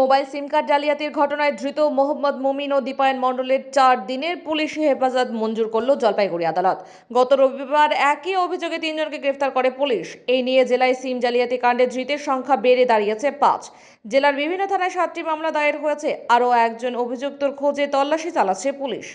Mobile সিম card জালিয়াতির ঘটনায় ধৃত মোহাম্মদ মুমিন ও দীপায়ন মণ্ডলের চার দিনের পুলিশি হেফাজত মঞ্জুর করল জলপাইগুড়ি আদালত। গত রবিবার একই অভিযোগে তিনজনকে গ্রেফতার করে পুলিশ। এই নিয়ে জেলায় সিম জালিয়াতি কাণ্ডে ধৃতের সংখ্যা বেড়ে দাঁড়িয়েছে পাঁচ। জেলার বিভিন্ন থানায় সাতটি মামলা দায়ের হয়েছে। আরও একজন অভিযুক্তর খোঁজে তল্লাশি চালাচ্ছে পুলিশ।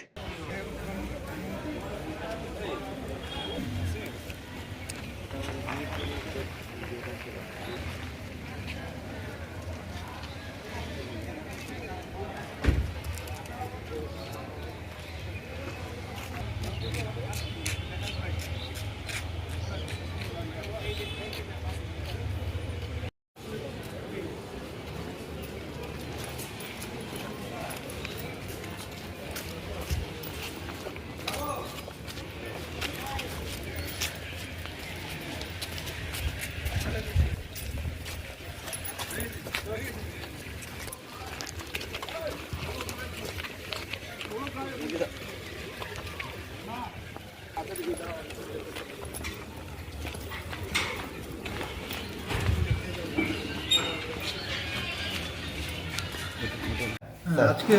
আজকে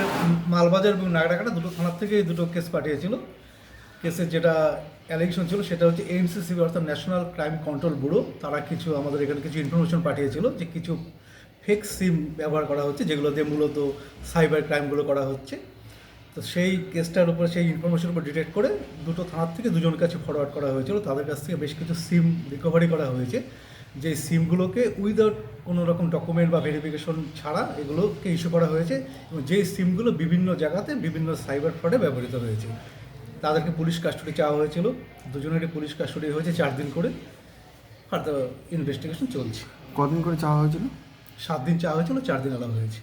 মালবাজার এবং নাগরাকাটা দুটো থানার থেকে দুটো কেস পাঠিয়েছিল। কেসের যেটা অ্যালিগেশন ছিল সেটা হচ্ছে এনসিসিবি অর্থাৎ ন্যাশনাল ক্রাইম কন্ট্রোল ব্যুরো তারা কিছু আমাদের এখানে কিছু ইনফরমেশন পাঠিয়েছিল যে কিছু ফেক সিম ব্যবহার করা হচ্ছে, যেগুলো দিয়ে মূলত সাইবার ক্রাইমগুলো করা হচ্ছে। তো সেই কেসটার উপর সেই ইনফরমেশনের উপর ডিটেক্ট করে দুটো থানার থেকে দুজনের কাছে ফরওয়ার্ড করা হয়েছিল। তাদের কাছ থেকে বেশ কিছু সিম রিকভারি করা হয়েছে। যে সিমগুলোকে উইদাউট কোনো রকম ডকুমেন্ট বা ভেরিফিকেশন ছাড়া এগুলোকে ইস্যু করা হয়েছে এবং যেই সিমগুলো বিভিন্ন জায়গাতে বিভিন্ন সাইবার ফ্রডে ব্যবহৃত হয়েছে। তাদেরকে পুলিশ কাস্টডি চাওয়া হয়েছিল। দুজনেরই পুলিশ কাস্টডি হয়েছে চার দিন করে। ফার্দার ইনভেস্টিগেশন চলছে। কদিন করে চাওয়া হয়েছিল? সাত দিন চাওয়া হয়েছিল চার দিন আলাদা হয়েছে।